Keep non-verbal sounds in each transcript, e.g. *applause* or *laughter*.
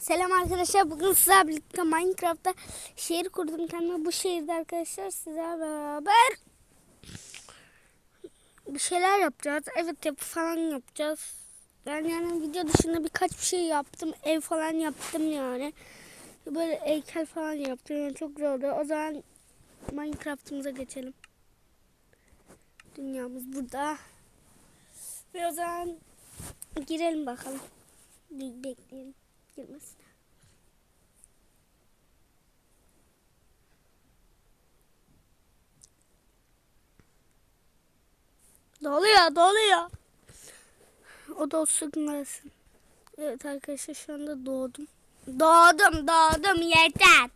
Selam arkadaşlar. Bugün sizlerle birlikte Minecraft'ta şehir kurdum kendime. Bu şehirde arkadaşlar sizlerle beraber bir şeyler yapacağız. Evet yapı falan yapacağız. Ben yani video dışında birkaç bir şey yaptım. Ev falan yaptım yani. Böyle heykel falan yaptım. Yani çok güzel oldu. O zaman Minecraft'ımıza geçelim. Dünyamız burada. Ve o zaman girelim bakalım. Bekleyelim girmesine. Doluyor, doluyor. O da sıkmasın. Evet arkadaşlar şu anda doğdum. Doğdum, doğdum yeter.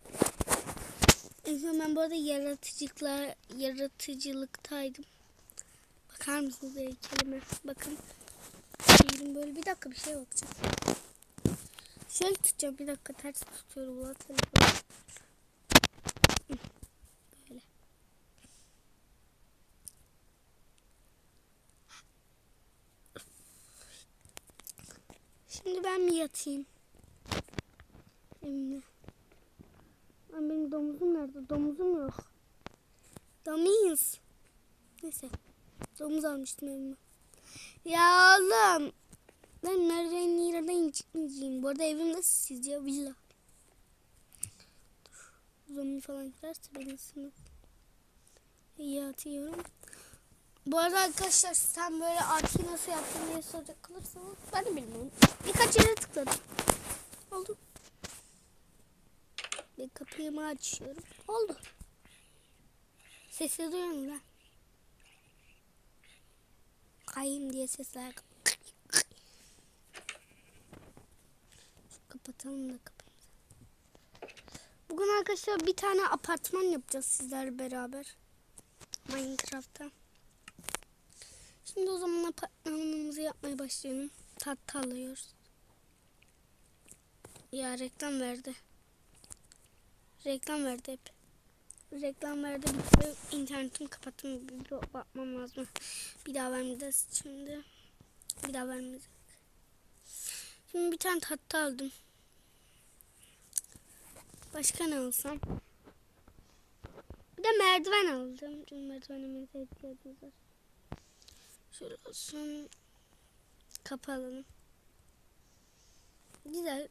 Son ben bu arada yaratıcılıkla, yaratıcılıktaydım. Bakar mısınız heykelime? Bakın. Şehrin böyle bir dakika bir şeye bakacağım. Şöyle tutacağım bir dakika ters tutuyorum Böyle. Şimdi ben mi yatayım? Evimde. Lan benim domuzum nerede? Domuzum yok. Domuz. Neyse. Domuz almıştım evime. Ya oğlum. Ben nereden nereden çıkmayacağım. Bu arada evim nasıl sizce? Villa. Zombi falan girerse beni sınıf. İyi atıyorum. Bu arada arkadaşlar sen böyle artıyı nasıl yaptın diye soracak olursanız ben de bilmiyorum. Birkaç yere tıkladım. Oldu. Bir kapıyı açıyorum. Oldu. Sesi duyuyor musun lan? Kayayım diye sesler. Kapatalım da kapımızı. Bugün arkadaşlar bir tane apartman yapacağız sizlerle beraber. Minecraft'ta. Şimdi o zaman apartmanımızı yapmaya başlayalım. Tahta alıyoruz. Ya reklam verdi. Reklam verdi hep. Reklam verdi bitti. İnternetimi kapattım. Bir bakmam lazım. Bir daha vermeyeceğiz şimdi. Bir daha vermeyeceğiz. Şimdi bir tane tahta aldım. Başka ne alsam? Bir de merdiven aldım. Çünkü merdivenimize ihtiyacımız var. Şöyle olsun. Kapalım. Güzel.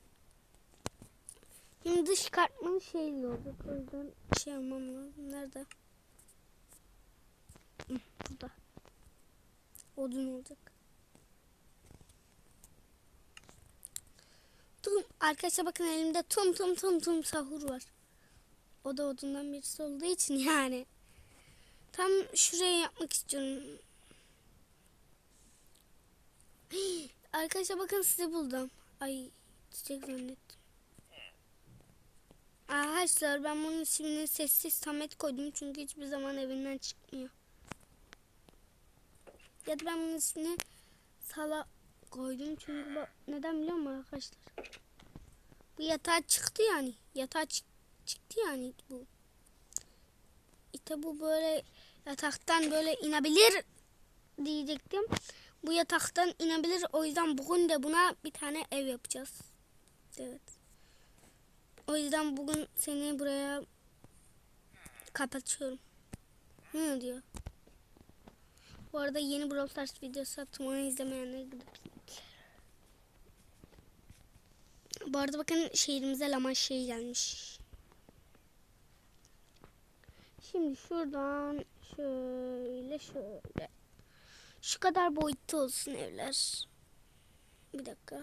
Şimdi dış katmanı şeyli olacak. O yüzden şey almam lazım. Nerede? Burada. Odun olacak. Tum. Arkadaşlar bakın elimde tum tum tum tum sahur var. O da odundan birisi olduğu için yani. Tam şuraya yapmak istiyorum. *gasps* Arkadaşlar bakın size buldum. Ay çiçek zannettim. Arkadaşlar ben bunun ismini sessiz Samet koydum çünkü hiçbir zaman evinden çıkmıyor. Ya da ben bunun ismini Sala koydum çünkü bu, neden biliyor musun arkadaşlar? Bu yatağa çıktı yani. Yatağa çık- çıktı yani bu. İşte bu böyle yataktan böyle inebilir diyecektim. Bu yataktan inebilir. O yüzden bugün de buna bir tane ev yapacağız. Evet. O yüzden bugün seni buraya kapatıyorum. Ne diyor? Bu arada yeni Brawl Stars videosu attım. Onu izlemeyenler gidip Bu arada bakın şehrimize lama şey gelmiş. Şimdi şuradan şöyle şöyle. Şu kadar boyutta olsun evler. Bir dakika.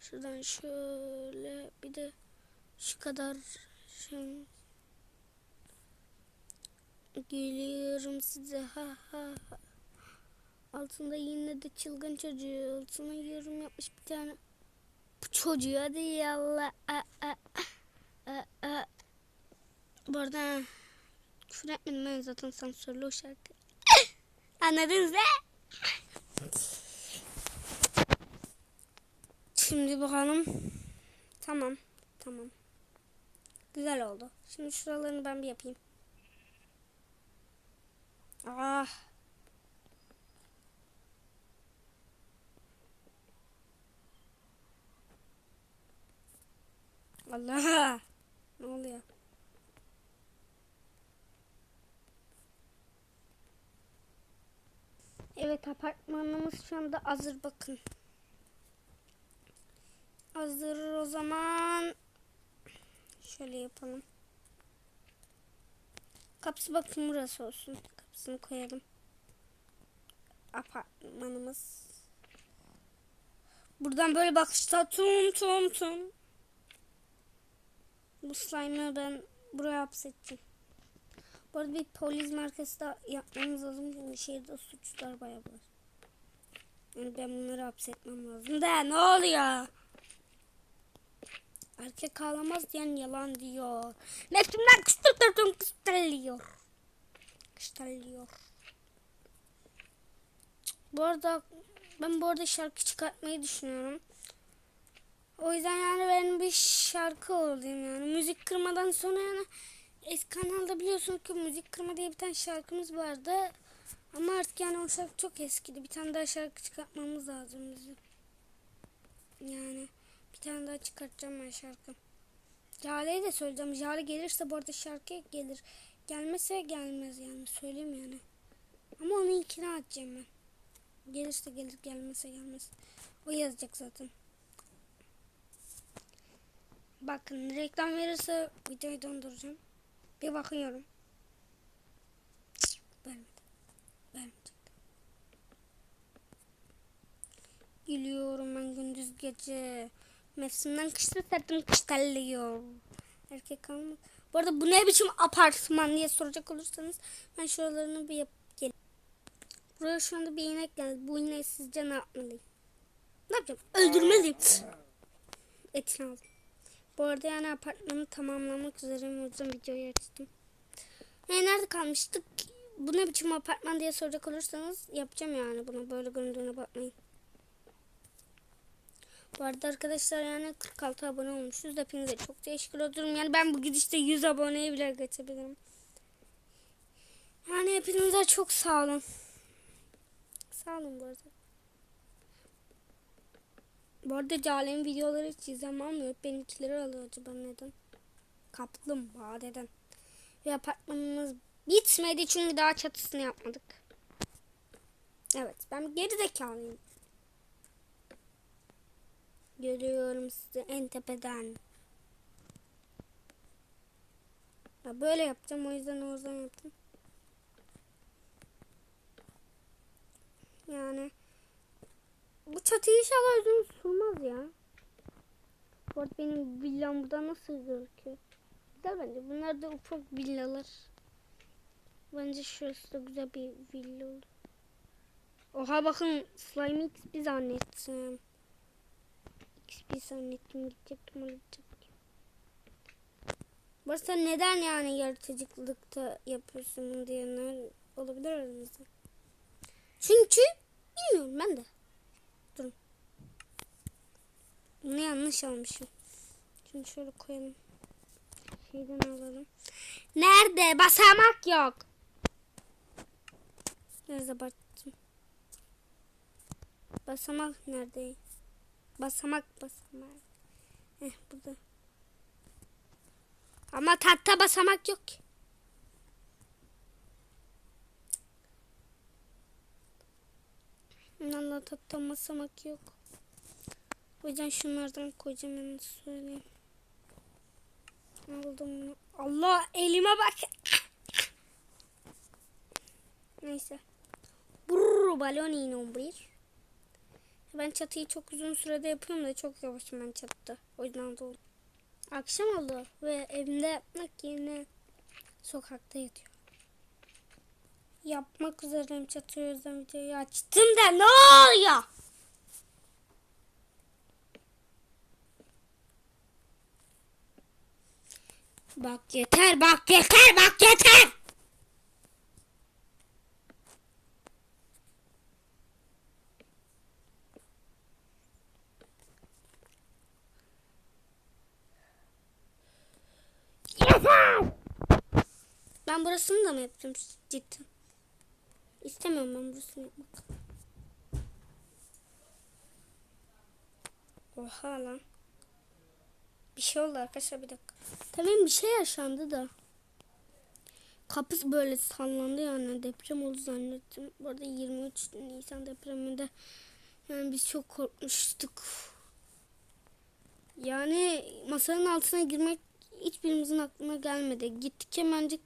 Şuradan şöyle bir de şu kadar şey geliyorum size ha ha ha. Altında yine de çılgın çocuğu altına yorum yapmış bir tane. Bu çocuğu hadi yallah. A, a, a, a. Bu arada küfür etmedim ben zaten sansürlü o şarkı. *coughs* Anladınız mı? Şimdi bakalım. Tamam. Tamam. Güzel oldu. Şimdi şuralarını ben bir yapayım. Ah. Allah. Ne oluyor? Evet apartmanımız şu anda hazır bakın. Hazır o zaman. Şöyle yapalım. Kapısı bakın burası olsun. Kapısını koyalım. Apartmanımız. Buradan böyle bakışta tum tum tum. Bu slime'ı ben buraya hapsedeceğim. Bu arada bir polis merkezi de yapmamız lazım. Çünkü şehirde suçlar bayağı var. Yani ben bunları hapsetmem lazım. Da ne oluyor? Erkek ağlamaz diyen yalan diyor. Nefsimden kıstırtırdım kıstırılıyor. Kıstırılıyor. Bu arada ben bu arada şarkı çıkartmayı düşünüyorum. O yüzden yani benim bir şarkı olayım yani. Müzik kırmadan sonra yani eski kanalda biliyorsun ki müzik kırma diye bir tane şarkımız vardı. Ama artık yani o şarkı çok eskidi. Bir tane daha şarkı çıkartmamız lazım bizim. Yani bir tane daha çıkartacağım ben şarkı. Jale'ye de söyleyeceğim. Jale gelirse bu arada şarkı gelir. Gelmese gelmez yani. Söyleyeyim yani. Ama onu ikna edeceğim ben. Gelirse gelir gelmese gelmez. O yazacak zaten. Bakın reklam verirse videoyu donduracağım. Bir bakıyorum. Vermedi. Vermeyecek. Gülüyorum ben gündüz gece. Mevsimden kışta sertim kıştallıyor. Erkek kalmadı. Bu arada bu ne biçim apartman diye soracak olursanız ben şuralarını bir yapıp geleyim. Buraya şu anda bir inek geldi. Bu ineği sizce ne yapmalıyım? Ne yapacağım? Öldürmeliyim. Etini aldım. Bu arada yani apartmanı tamamlamak üzereyim. O yüzden videoyu açtım. E, nerede kalmıştık? Bu ne biçim apartman diye soracak olursanız yapacağım yani bunu. Böyle göründüğüne bakmayın. Bu arada arkadaşlar yani 46 abone olmuşuz. Hepinize çok teşekkür ederim. Yani ben bu gidişte 100 aboneye bile geçebilirim. Yani hepinize çok sağ olun. Sağ olun bu arada. Bu arada Cale'nin videoları hiç izlem almıyor. Benimkileri alıyor acaba neden? Kaplumbağa neden? Ve apartmanımız bitmedi çünkü daha çatısını yapmadık. Evet ben geri zekalıyım. Görüyorum sizi en tepeden. Ya böyle yapacağım o yüzden o yüzden yaptım. Yani bu çatı inşallah uzun sürmez ya. Bu arada benim villam burada nasıl gözüküyor? Güzel bence. Bunlar da ufak villalar. Bence şurası da güzel bir villa oldu. Oha bakın slime XP zannettim. XP zannettim gidecektim alacak. Burası neden yani yaratıcılıkta yapıyorsun diyenler olabilir aranızda. Çünkü bilmiyorum ben de. Bunu yanlış almışım. Şimdi şöyle koyalım. Şeyden alalım. Nerede? Basamak yok. Nerede baktım? Basamak nerede? Basamak basamak. Heh burada. Ama tahta basamak yok ki. Allah tahta basamak yok. O yüzden şunlardan koyacağım hemen söyleyeyim. Aldım. Allah elime bak. Neyse. Brrr balonino bir. Ben çatıyı çok uzun sürede yapıyorum da çok yavaşım ben çatıda. O yüzden de. Akşam oldu ve evimde yapmak yerine sokakta yatıyor. Yapmak üzereyim çatıyı o yüzden videoyu açtım da ne oluyor? Bak yeter bak yeter bak yeter. Ben burasını da mı yapacağım cidden? İstemiyorum ben burasını yapmak. Oha lan. Bir şey oldu arkadaşlar bir dakika. Tabii bir şey yaşandı da. Kapısı böyle sallandı yani deprem oldu zannettim. Bu arada 23 Nisan depreminde yani biz çok korkmuştuk. Yani masanın altına girmek hiçbirimizin aklına gelmedi. Gittik hemencik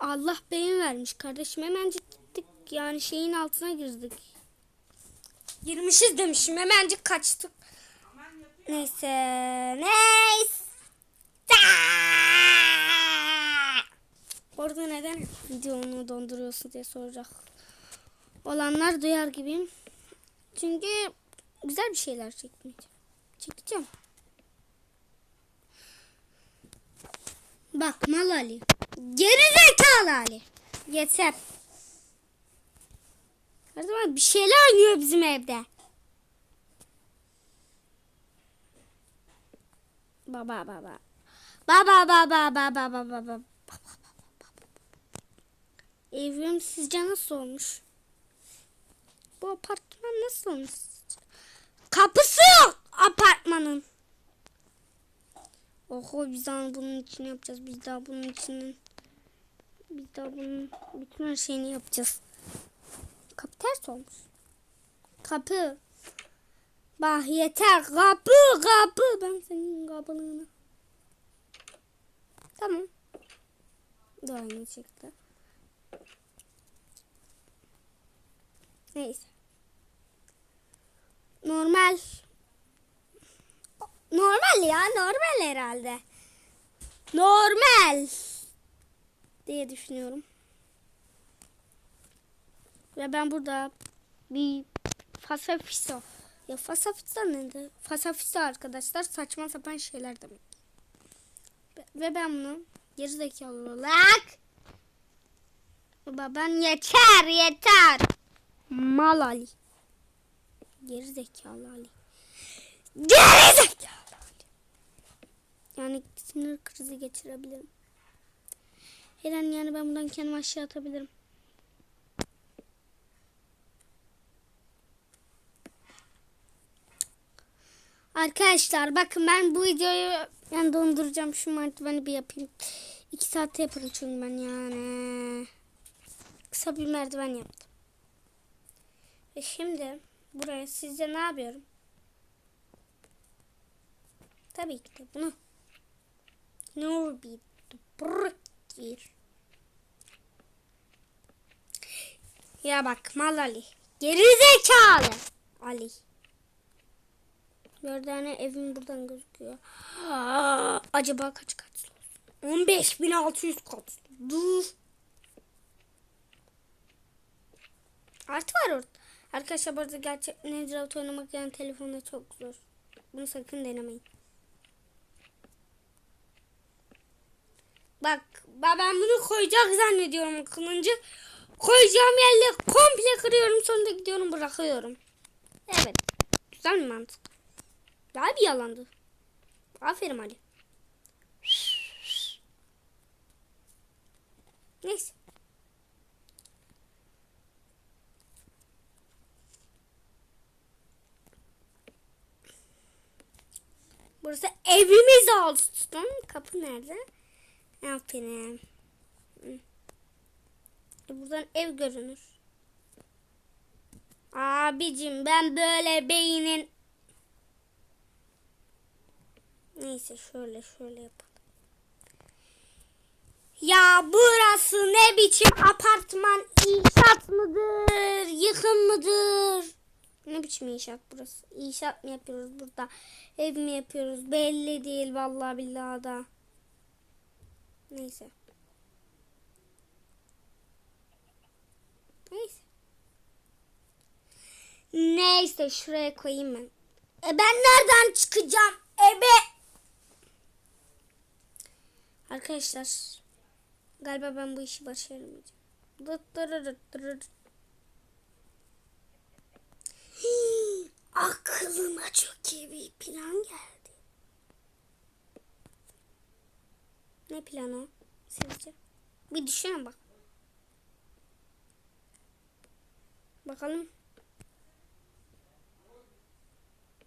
Allah beyin vermiş kardeşim hemencik gittik yani şeyin altına girdik. Girmişiz demişim hemencik kaçtık. Neyse. Bu arada neden videonu donduruyorsun diye soracak olanlar duyar gibiyim. Çünkü güzel bir şeyler çekmeyeceğim. Çekeceğim. Bak mal Ali. Geri zekalı Ali. Yeter. Her zaman bir şeyler oynuyor bizim evde. Baba baba. Baba baba baba baba baba. Evim sizce nasıl olmuş? Bu apartman nasıl olmuş? Kapısı yok apartmanın. Oho biz daha bunun içine yapacağız. Biz daha bunun içinin biz daha bunun bütün her şeyini yapacağız. Kapı ters olmuş. Kapı. Bah yeter kapı kapı. Ben senin kapılığını. Tamam. Daha yeni çıktı. Neyse. Normal. Normal ya normal herhalde. Normal. Diye düşünüyorum. Ve ben burada bir fasafiso. Ya fasafiso nedir? Fasafiso arkadaşlar saçma sapan şeyler demek. Ve ben bunu gerizekalı olarak Baba ben yeter yeter. Mal Ali. Geri zekalı Ali. Geri zekalı Ali. Yani sinir krizi geçirebilirim. Her an yani ben buradan kendimi aşağı atabilirim. Arkadaşlar bakın ben bu videoyu yani donduracağım şu merdiveni bir yapayım. İki saatte yaparım çünkü ben yani. Kısa bir merdiven yaptım. Ve şimdi buraya sizce ne yapıyorum? Tabii ki de bunu. Nur bir gir. Ya bak mal Ali. Geri zekalı. Ali. Gördüğünü evim buradan gözüküyor. Aa, *gasps* acaba kaç katlı olsun? 15.600 katlı. Dur. Artı var orada. Arkadaşlar bu arada gerçek Nedrout oynamak yani telefonda çok zor. Bunu sakın denemeyin. Bak ben bunu koyacak zannediyorum kılıncı. Koyacağım yerle komple kırıyorum sonra gidiyorum bırakıyorum. Evet. Güzel bir mantık. Daha bir yalandı. Aferin Ali. Neyse. Burası evimiz olsun. Kapı nerede? Aferin. Buradan ev görünür. Abicim ben böyle beynin Neyse şöyle şöyle yapalım. Ya burası ne biçim apartman inşaat mıdır? Yıkım mıdır? Ne biçim inşaat burası? İnşaat mı yapıyoruz burada? Ev mi yapıyoruz? Belli değil vallahi billahi da. Neyse. Neyse. Neyse şuraya koyayım ben. E ben nereden çıkacağım? Ebe. Arkadaşlar galiba ben bu işi başaramayacağım. Hii, Aklıma çok iyi bir plan geldi. Ne planı sizce? Bir düşünün bak. Bakalım.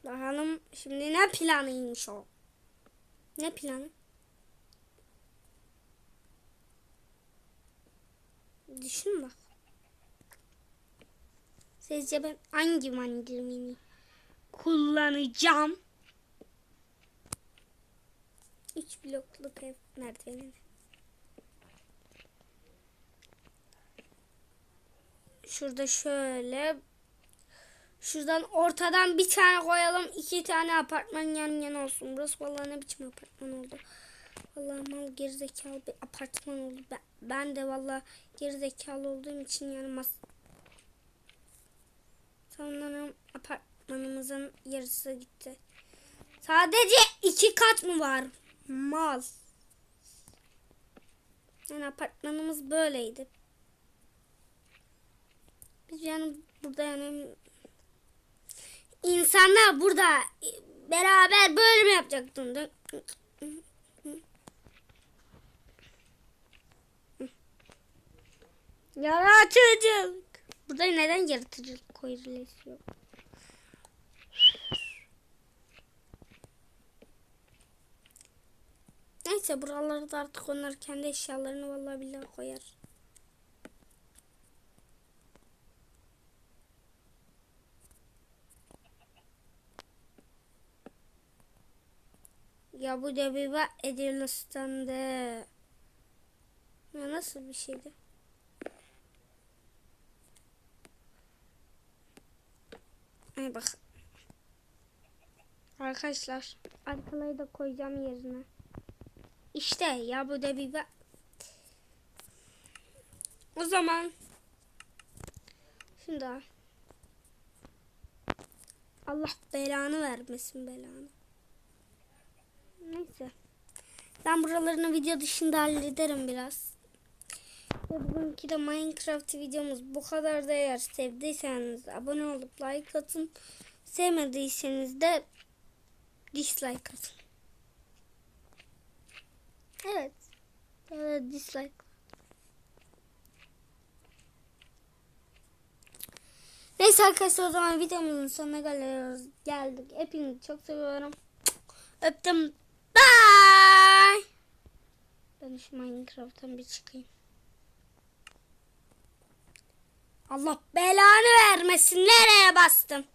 Bakalım şimdi ne planıymış o? Ne planı? Düşün bak. Sizce ben hangi mandirmini kullanacağım? Üç blokluk ev merdiveni. Şurada şöyle Şuradan ortadan bir tane koyalım. iki tane apartman yan yana olsun. Burası vallahi ne biçim apartman oldu. Vallahi mal gerizekalı bir apartman oldu. Ben, ben de vallahi gerizekalı olduğum için yani Sanırım apartmanımızın yarısı gitti. Sadece iki kat mı var? Mal. Yani apartmanımız böyleydi. Biz yani burada yani insanlar burada beraber böyle mi yapacaktın? Yaratıcılık. Burada neden yaratıcılık koyulması yok? Neyse buraları da artık onlar kendi eşyalarını vallahi koyar. Ya bu da bir bak Edirne'stan'da. Ya nasıl bir şeydi? Ay bak. Arkadaşlar arkalayı da koyacağım yerine. İşte ya bu da bir. O zaman şimdi al. Allah belanı vermesin belanı. Neyse. Ben buralarını video dışında hallederim biraz. Ve bugünkü de Minecraft videomuz bu kadar da eğer sevdiyseniz abone olup like atın. Sevmediyseniz de dislike atın. Evet. Evet dislike. Neyse arkadaşlar o zaman videomuzun sonuna geliyoruz. Geldik. Hepinizi çok seviyorum. Öptüm. Bye. Ben şu Minecraft'tan bir çıkayım. Allah belanı vermesin. Nereye bastım?